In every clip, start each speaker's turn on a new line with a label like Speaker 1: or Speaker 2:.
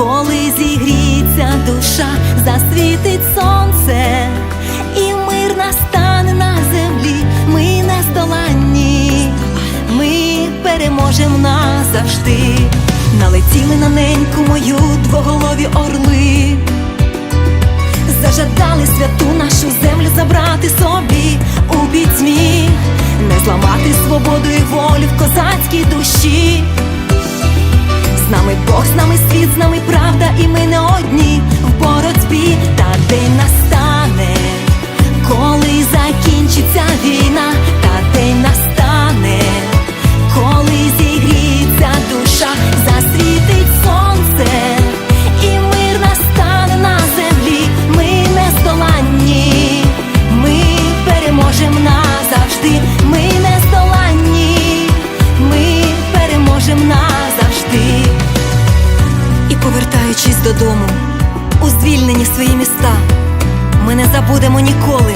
Speaker 1: коли зігріться душа, засвітить сонце, світ, з нами правда, додому, у звільнені свої міста, ми не забудемо ніколи,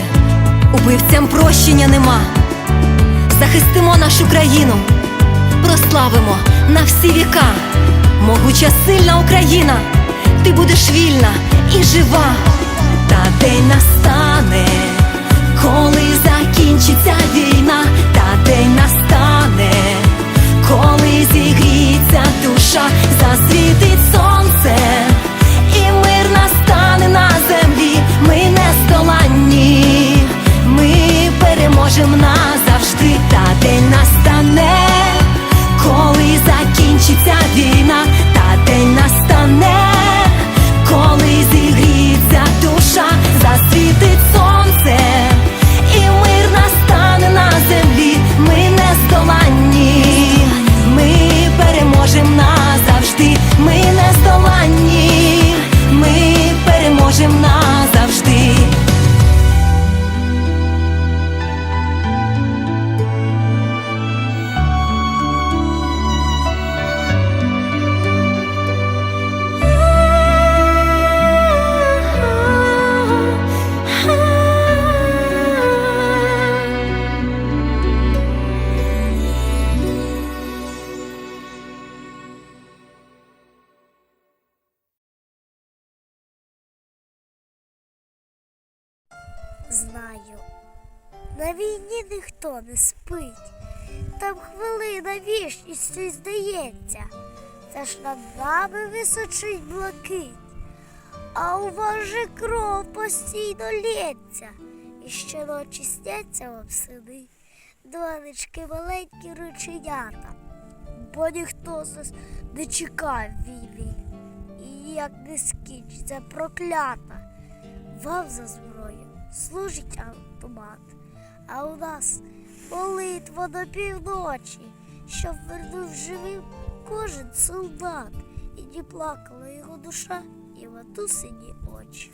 Speaker 1: убивцям прощення нема. Захистимо нашу країну, прославимо на всі віка. Могуча сильна Україна, ти будеш вільна і жива. Та день настане, коли закінчиться війна,
Speaker 2: Знаю, на війні ніхто не спить, там хвилина вічністю здається, та ж над нами височить блакить, а у вас же кров постійно лється, і щоночі сняться вам сини, донечки маленькі рученята, бо ніхто з нас не чекає війни, і як не скінчиться проклята. Вам за зброю служить автомат, а у нас молитва до півночі, щоб вернув живим кожен солдат, і не плакала його душа і матусині очі.